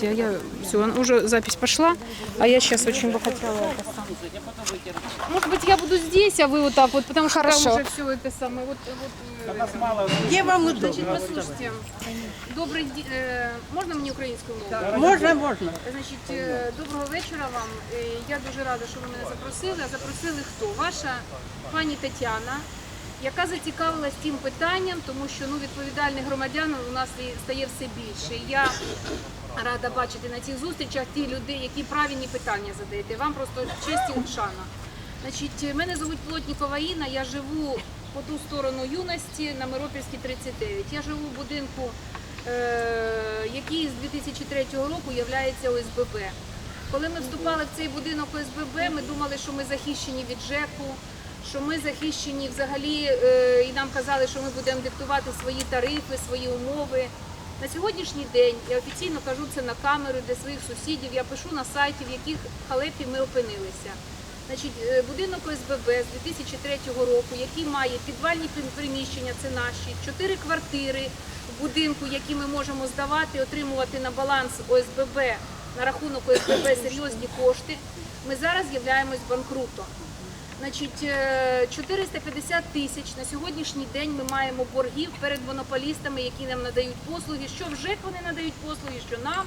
подождите, а я все, уже запись пошла, а я сейчас очень бы хотела это самое. Может быть, я буду здесь, а вы вот так вот, потому что Хорошо. там уже все это самое. Вот, вот, э, Где вам удобно? Значить, послухайте, добрий ді- е, можна мені українською мовою? Можна, можна. Значить, е, доброго вечора вам. Е, Я дуже рада, що ви мене запросили. А запросили хто? Ваша пані Тетяна, яка зацікавилась тим питанням, тому що ну, відповідальних громадян у нас і стає все більше. І Я рада бачити на цих зустрічах ті люди, які правильні питання задаєте. Вам просто честь і шана. Значить, мене звуть Плотнікова Інна, я живу по ту сторону юності на Миропільській 39. Я живу в будинку, е, який з 2003 року є ОСББ. Коли ми вступали в цей будинок ОСББ, ми думали, що ми захищені від ЖЕКу, що ми захищені взагалі, е, і нам казали, що ми будемо диктувати свої тарифи, свої умови. На сьогоднішній день я офіційно кажу це на камеру для своїх сусідів. Я пишу на сайті, в яких халепі ми опинилися. Значить, е, будинок ОСББ з 2003 року, який має підвальні приміщення, це наші, чотири квартири в будинку, які ми можемо здавати, отримувати на баланс ОСББ на рахунок ОСББ серйозні кошти. Ми зараз являємось банкрутом. Значить, е, 450 тисяч на сьогоднішній день ми маємо боргів перед монополістами, які нам надають послуги. Що в ЖЕК вони надають послуги, що нам.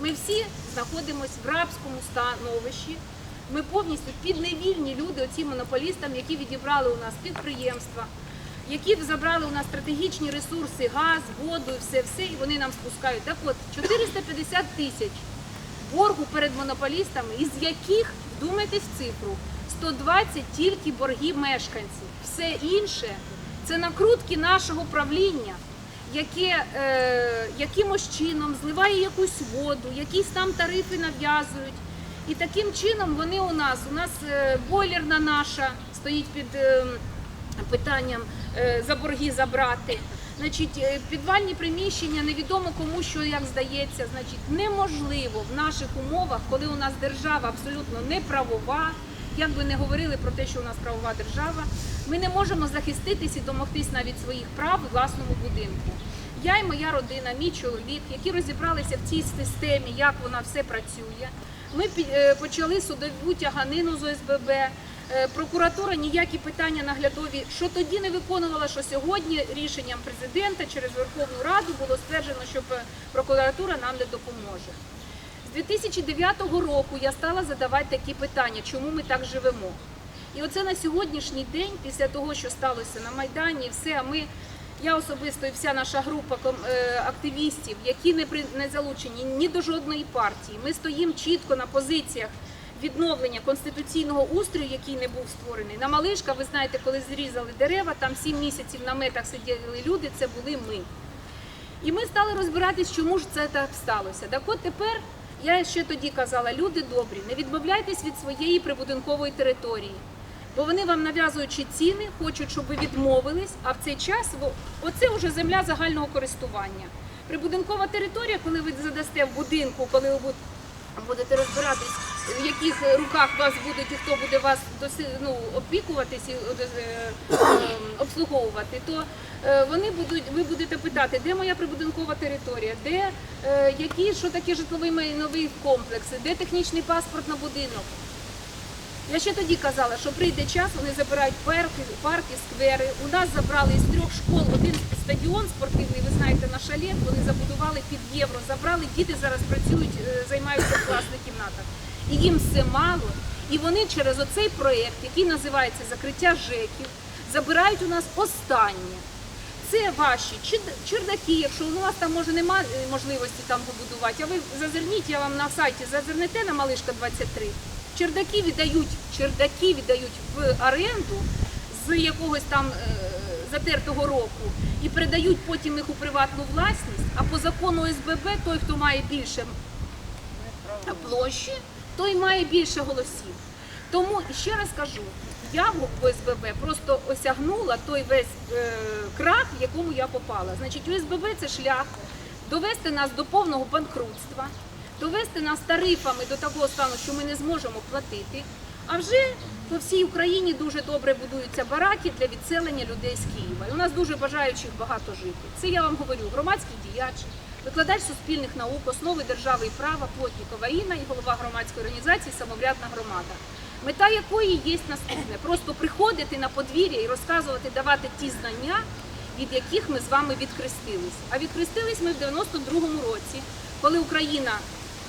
Ми всі знаходимося в рабському становищі. Ми повністю підневільні люди, оці монополістам, які відібрали у нас підприємства, які забрали у нас стратегічні ресурси, газ, воду все, все, і вони нам спускають. Так от, 450 тисяч боргу перед монополістами, із яких, вдумайтесь в цифру, 120 тільки борги мешканців. Все інше це накрутки нашого правління, яке е, якимось чином зливає якусь воду, якісь там тарифи нав'язують. І таким чином вони у нас, у нас е, бойлерна наша стоїть під е, питанням е, за борги забрати. Значить, підвальні приміщення невідомо кому що як здається. Значить, неможливо в наших умовах, коли у нас держава абсолютно не правова, як би не говорили про те, що у нас правова держава, ми не можемо захиститись і домогтись навіть своїх прав у власному будинку. Я і моя родина, мій чоловік, які розібралися в цій системі, як вона все працює. Ми е, почали судову тяганину з ОСББ. Е, Прокуратура ніякі питання наглядові, що тоді не виконувала, що сьогодні рішенням президента через Верховну Раду було стверджено, що прокуратура нам не допоможе. З 2009 року я стала задавати такі питання, чому ми так живемо. І оце на сьогоднішній день, після того, що сталося на Майдані, все, а ми, я особисто і вся наша група е, активістів, які не, не залучені ні до жодної партії, ми стоїмо чітко на позиціях відновлення конституційного устрою, який не був створений. На Малишка, ви знаєте, коли зрізали дерева, там сім місяців на метах сиділи люди, це були ми. І ми стали розбиратись, чому ж це так сталося. Так от тепер я ще тоді казала, люди добрі, не відмовляйтесь від своєї прибудинкової території. Бо вони вам нав'язуючи ціни, хочуть, щоб ви відмовились, а в цей час оце вже земля загального користування. Прибудинкова територія, коли ви задасте в будинку, коли ви будете розбиратись, в яких руках вас будуть і хто буде вас доси- ну, опікуватись і е, е, обслуговувати, то е, вони будуть, ви будете питати, де моя прибудинкова територія, де е, які, що таке житловий майновий комплекс, де технічний паспорт на будинок. Я ще тоді казала, що прийде час, вони забирають парки, парки, сквери. У нас забрали із трьох школ один стадіон спортивний, ви знаєте, на шалет, вони забудували під євро, забрали, діти зараз працюють, е, займаються в класних кімнатах. І їм все мало. І вони через оцей проєкт, який називається Закриття ЖЕКів, забирають у нас останнє. Це ваші чердаки, якщо у вас там може немає можливості там побудувати, а ви зазирніть, я вам на сайті зазирнете на Малишка 23. Чердаки віддають, чердаки віддають в оренду з якогось там е, затертого року і передають потім їх у приватну власність. А по закону СББ той, хто має більше площі, той має більше голосів. Тому ще раз кажу, я в ОСББ просто осягнула той весь е, крах, в якому я попала. Значить, ОСББ це шлях довести нас до повного банкрутства, довести нас тарифами до такого стану, що ми не зможемо платити. А вже по всій Україні дуже добре будуються бараки для відселення людей з Києва. І у нас дуже бажаючих багато жити. Це я вам говорю, громадський діяч, викладач суспільних наук, основи держави і права Плотнікова Інна і голова громадської організації Самоврядна громада. Мета якої є наступне: просто приходити на подвір'я і розказувати, давати ті знання, від яких ми з вами відхрестились. А відхрестились ми в 92-му році, коли Україна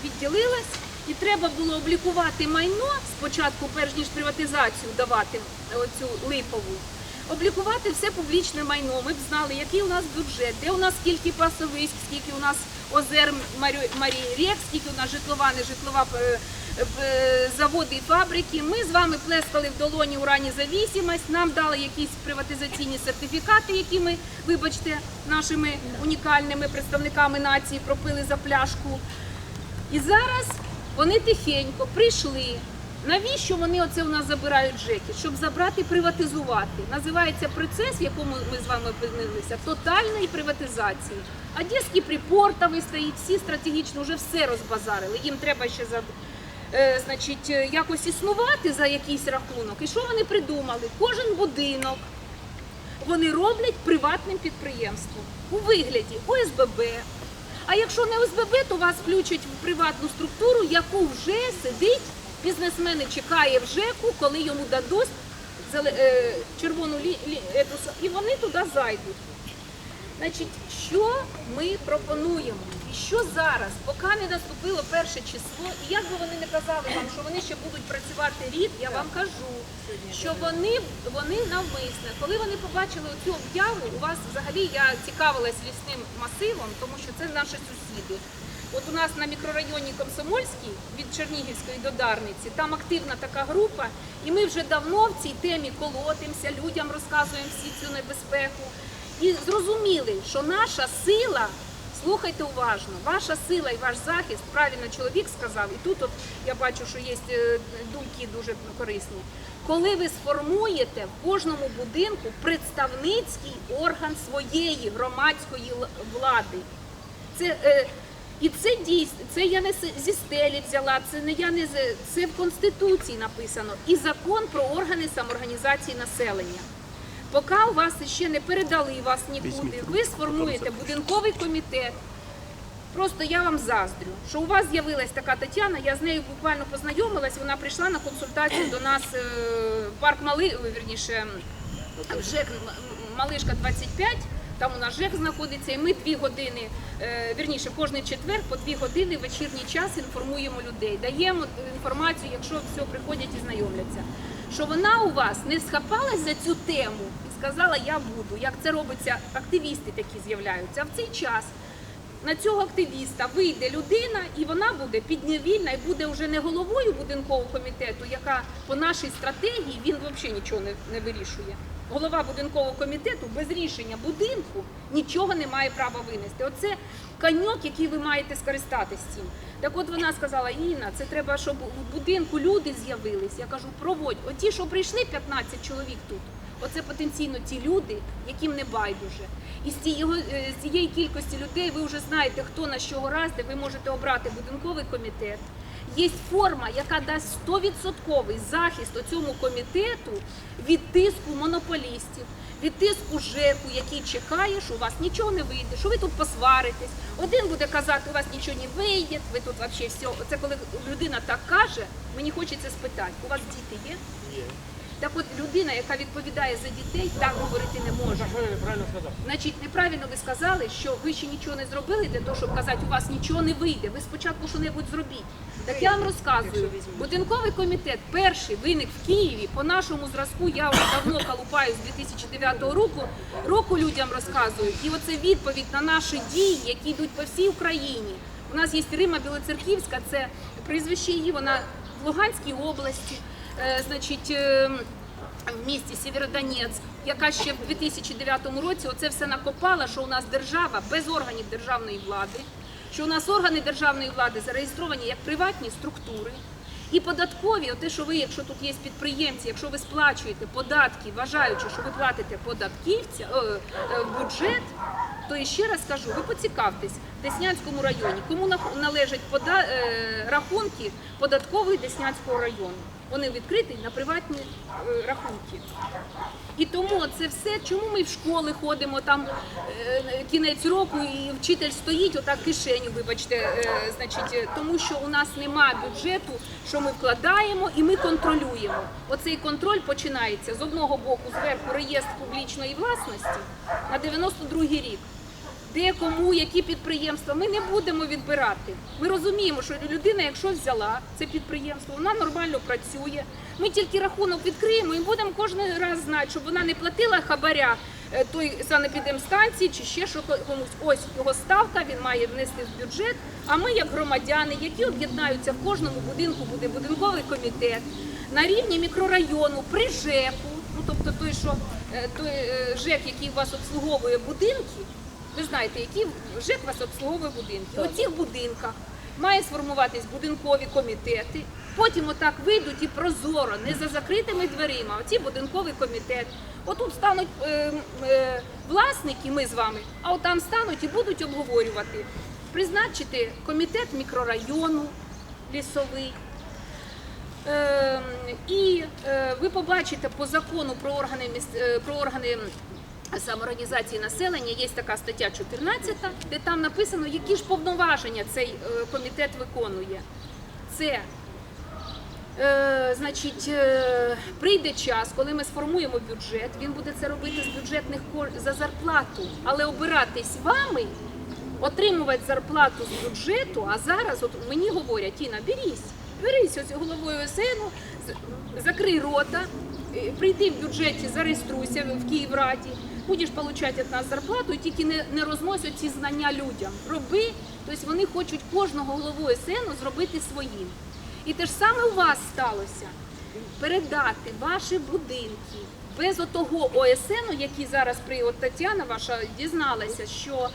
відділилась, і треба було облікувати майно спочатку, перш ніж приватизацію давати оцю липову. Облікувати все публічне майно. Ми б знали, який у нас бюджет, де у нас скільки пасовиськ, скільки у нас озер Марі- Марії Рек, скільки у нас житлова, не житлова е, е, заводи і фабрики. Ми з вами плескали в долоні урані завісимость, нам дали якісь приватизаційні сертифікати, які ми, вибачте, нашими унікальними представниками нації пропили за пляшку. І зараз вони тихенько прийшли. Навіщо вони оце у нас забирають ЖЕКи? Щоб забрати приватизувати. Називається процес, в якому ми з вами опинилися, тотальної приватизації. Одеський припортовий стоїть, всі стратегічно вже все розбазарили. Їм треба ще за, е, значить, е, якось існувати за якийсь рахунок. І що вони придумали? Кожен будинок вони роблять приватним підприємством у вигляді ОСББ. А якщо не ОСББ, то вас включать в приватну структуру, яку вже сидить, бізнесмени чекає в ЖЕКу, коли йому дадуть е, червону лі, лі- ету і вони туди зайдуть. Значить, що ми пропонуємо? І що зараз, поки не наступило перше число, і як би вони не казали вам, що вони ще будуть працювати рік, я вам кажу, що вони, вони навмисне, коли вони побачили оцю об'яву, у вас взагалі я цікавилась лісним масивом, тому що це наші сусіди. От у нас на мікрорайоні Комсомольський від Чернігівської до Дарниці, там активна така група, і ми вже давно в цій темі колотимося, людям розказуємо всі цю небезпеку. І зрозуміли, що наша сила, слухайте уважно, ваша сила і ваш захист, правильно чоловік сказав, і тут от я бачу, що є е, думки дуже корисні. Коли ви сформуєте в кожному будинку представницький орган своєї громадської влади, це е, і це дійсно, це я не зі стелі взяла, це не я не це в конституції написано, і закон про органи самоорганізації населення. Поки у вас ще не передали вас нікуди, ви сформуєте будинковий комітет. Просто я вам заздрю, що у вас з'явилась така Тетяна. Я з нею буквально познайомилась. Вона прийшла на консультацію до нас е, в парк Мали, вірніше, в ЖЕК Малишка 25. Там у нас ЖЕК знаходиться, і ми дві години, е, вірніше, кожний четвер по дві години в вечірній час інформуємо людей, даємо інформацію, якщо все приходять і знайомляться. Що вона у вас не схапалась за цю тему і сказала, я буду. Як це робиться, активісти такі з'являються. А в цей час на цього активіста вийде людина, і вона буде підневільна і буде вже не головою будинкового комітету, яка по нашій стратегії він взагалі нічого не, не вирішує. Голова будинкового комітету без рішення будинку нічого не має права винести. Оце каньок, який ви маєте скористатися цим. Так от вона сказала, Інна, це треба, щоб у будинку люди з'явились. Я кажу, проводь. Оті, що прийшли 15 чоловік тут, оце потенційно ті люди, яким не байдуже. І з цієї, е, кількості людей ви вже знаєте, хто на що гораздо, ви можете обрати будинковий комітет. Є форма, яка дасть 100% захист цьому комітету від тиску монополістів, від тиску ЖЕКу, який чекає, що у вас нічого не вийде, що ви тут посваритесь. Один буде казати, у вас нічого не вийде, ви тут взагалі все. Це коли людина так каже, мені хочеться спитати, у вас діти є? Є. Так от людина, яка відповідає за дітей, так говорити не може. Що я неправильно сказав? Значить, неправильно ви сказали, що ви ще нічого не зробили для того, щоб казати, у вас нічого не вийде. Ви спочатку що-небудь зробіть. Так я вам розказую. Будинковий комітет перший виник в Києві. По нашому зразку я вже давно колупаю з 2009 року. Року людям розказую. І оце відповідь на наші дії, які йдуть по всій Україні. У нас є Рима Білоцерківська, це прізвище її, вона в Луганській області. Е, значить, е, в місті Сєвєродонецьк, яка ще в 2009 році оце все накопала, що у нас держава без органів державної влади, що у нас органи державної влади зареєстровані як приватні структури. І податкові, те, що ви, якщо тут є підприємці, якщо ви сплачуєте податки, вважаючи, що ви платите податківця е, е, бюджет, то ще раз кажу, ви поцікавтесь в Деснянському районі, кому належать е, рахунки податкової Деснянського району. Вони відкриті на приватні е, рахунки. І тому це все, чому ми в школи ходимо, там е, кінець року і вчитель стоїть, отак кишеню, вибачте, е, значить, тому що у нас немає бюджету, що ми вкладаємо і ми контролюємо. Оцей контроль починається з одного боку, зверху реєстр публічної власності на 92-й рік. Де кому, які підприємства, ми не будемо відбирати. Ми розуміємо, що людина, якщо взяла це підприємство, вона нормально працює. Ми тільки рахунок відкриємо і будемо кожен раз знати, щоб вона не платила хабаря е, той санепідемстанції чи ще що комусь. Ось його ставка, він має внести в бюджет. А ми, як громадяни, які об'єднаються в кожному будинку, буде будинковий комітет на рівні мікрорайону, при ЖЕКу, ну тобто той, що е, той е, ЖЕК, який вас обслуговує будинки. Ви знаєте, які ЖЕК вас обслуговує будинки. У цих будинках має сформуватись будинкові комітети. Потім отак вийдуть і прозоро, не за закритими дверима. Оці будинковий комітет. Отут стануть е, е, власники, ми з вами, а от там стануть і будуть обговорювати. Призначити комітет мікрорайону лісовий. Ем, І е, ви побачите по закону про органи е, про органи самоорганізації населення є така стаття 14, де там написано, які ж повноваження цей е, комітет виконує. Це Е, значить, е, прийде час, коли ми сформуємо бюджет, він буде це робити з бюджетних кор- за зарплату, але обиратись вами, отримувати зарплату з бюджету. А зараз, от мені говорять, Тіна, берись, берись ось головою ОСН, з- закрий рота, е, прийди в бюджеті, зареєструйся в Київраді, будеш отримати від нас зарплату, і тільки не, не рознось ці знання людям. Роби, тобто вони хочуть кожного голову ОСН зробити своїм. І те ж саме у вас сталося. Передати ваші будинки без отого ОСН, який зараз при от Тетяна ваша дізналася, що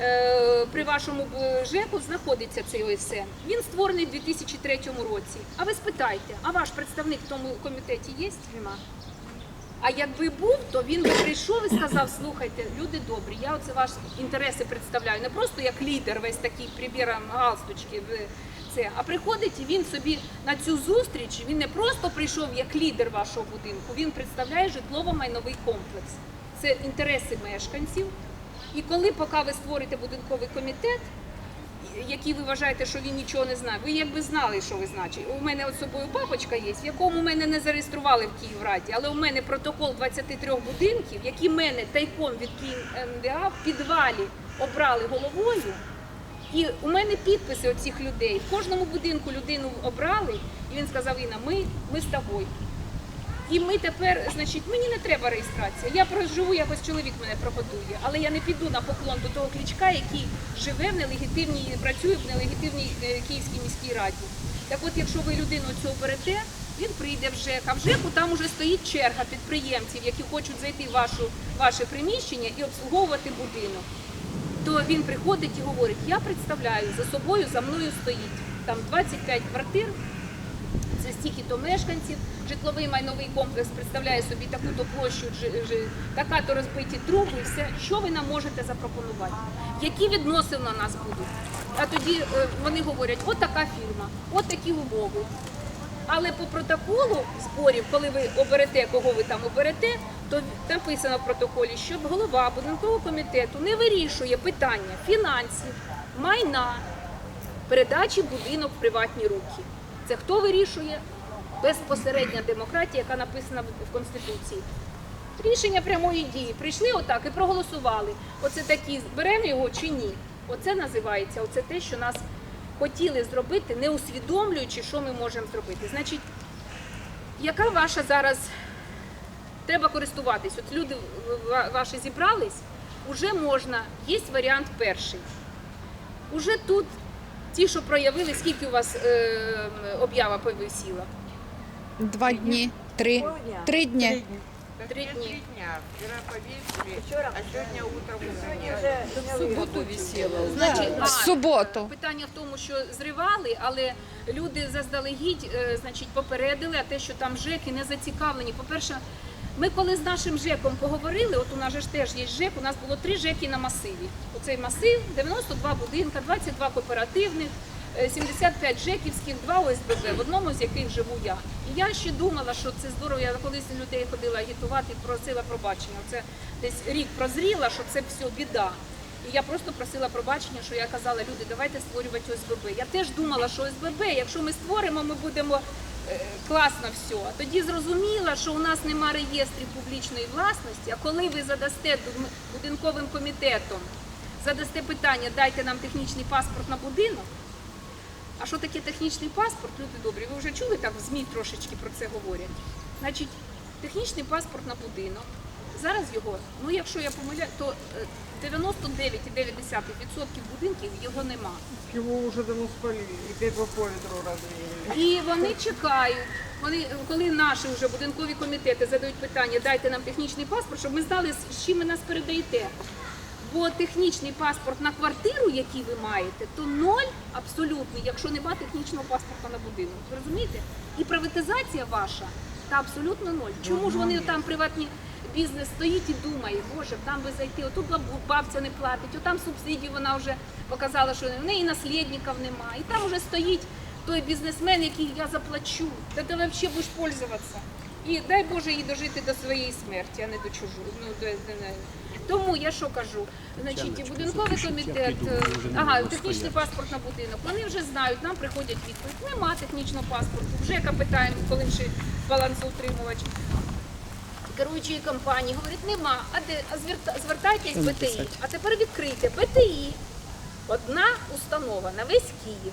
е, при вашому ЖЕКу знаходиться цей ОСН. Він створений у 2003 році. А ви спитайте, а ваш представник в тому комітеті є? Нема? А якби був, то він би прийшов і сказав: слухайте, люди добрі, я оце ваші інтереси представляю. Не просто як лідер, весь такий прибіром галстучки. Це, а приходить і він собі на цю зустріч. Він не просто прийшов як лідер вашого будинку, він представляє житлово-майновий комплекс. Це інтереси мешканців. І коли поки ви створите будинковий комітет, які ви вважаєте, що він нічого не знає. Ви якби знали, що ви значить. У мене от собою папочка є, в якому мене не зареєстрували в Київраді, але у мене протокол 23 будинків, які мене тайком від КМДА в підвалі обрали головою. І у мене підписи оцих людей. В кожному будинку людину обрали, і він сказав: Інна, ми, ми з тобою. І ми тепер, значить, мені не треба реєстрація. Я проживу, якось чоловік мене прогодує, але я не піду на поклон до того клічка, який живе в нелегітимній, працює в нелегітимній е, Київській міській раді. Так от, якщо ви людину цю оберете, він прийде в ЖЕК, в ЖЕКу там уже стоїть черга підприємців, які хочуть зайти в вашу, ваше приміщення і обслуговувати будинок. То він приходить і говорить: я представляю за собою, за мною стоїть там 25 квартир, це стільки-то мешканців, житловий майновий комплекс представляє собі таку-то площу, така-то розбиті труби, все. Що ви нам можете запропонувати? Які відносини на нас будуть? А тоді е, вони говорять, от така фірма, от такі умови. Але по протоколу зборів, коли ви оберете, кого ви там оберете, то написано в протоколі, що голова будинкового комітету не вирішує питання фінансів, майна, передачі будинок в приватні руки. Це хто вирішує? Безпосередня демократія, яка написана в- Конституції. Рішення прямої дії. Прийшли отак і проголосували. Оце такі, беремо його чи ні. Оце називається, оце те, що нас хотіли зробити, не усвідомлюючи, що ми можемо зробити. Значить, яка ваша зараз треба користуватись? От люди ваші зібрались, уже можна, є варіант перший. Уже тут ті, що проявили, скільки у вас е, об'ява повисіла? Два дні, три, три дні. Три Три дні. дня. Вчера повесили, а сегодня утром уже. В суботу висела. Значить, В суботу. Питання в тому, що зривали, але люди заздалегідь е, значить, попередили, а те, що там ЖЕКи не зацікавлені. По-перше, ми коли з нашим ЖЕКом поговорили, от у нас же теж є ЖЕК, у нас було три ЖЕКи на масиві. Оцей масив, 92 будинка, 22 кооперативних, е, 75 жеківських, два ОСББ, в одному з яких живу я. І я ще думала, що це здорово. Я колись людей ходила агітувати просила пробачення. Це десь рік прозріла, що це все біда. І я просто просила пробачення, що я казала, люди, давайте створювати ОСББ. Я теж думала, що ОСББ, якщо ми створимо, ми будемо е, класно все. Тоді зрозуміла, що у нас немає реєстрів публічної власності, а коли ви задасте будинковим комітетом, задасте питання, дайте нам технічний паспорт на будинок. А що таке технічний паспорт, люди добрі? Ви вже чули так в ЗМІ трошечки про це говорять. Значить, технічний паспорт на будинок. Зараз його, ну якщо я помиляю, то е, 99,9% будинків його нема. Его уже давно спалили, опять по повітру розвіяли. І вони чекають. Вони, коли наші вже будинкові комітети задають питання, дайте нам технічний паспорт, щоб ми знали, з чим ви нас передаєте. Бо технічний паспорт на квартиру, який ви маєте, то ноль абсолютний, якщо нема технічного паспорта на будинок. Розумієте? І приватизація ваша та абсолютно ноль. Чому ж вони там приватні бізнес стоїть і думає, боже, там би зайти, отут бабця не платить, отам субсидії вона вже показала, що в неї наслідників немає. І там вже стоїть той бізнесмен, який я заплачу. Та ти взагалі будеш пользуватися. І дай Боже їй дожити до своєї смерті, а не до чужої. Ну, до. Тому я що кажу? Значить, будинковий комітет, ага, технічний паспорт на будинок. Вони вже знають, нам приходять відповідь. Нема технічного паспорту. Вже питаємо, коли ще балансоутримувач. Керуючої компанії говорить, нема. А де а зверта- звертайтесь в БТІ. А тепер відкрийте БТІ. Одна установа на весь Київ.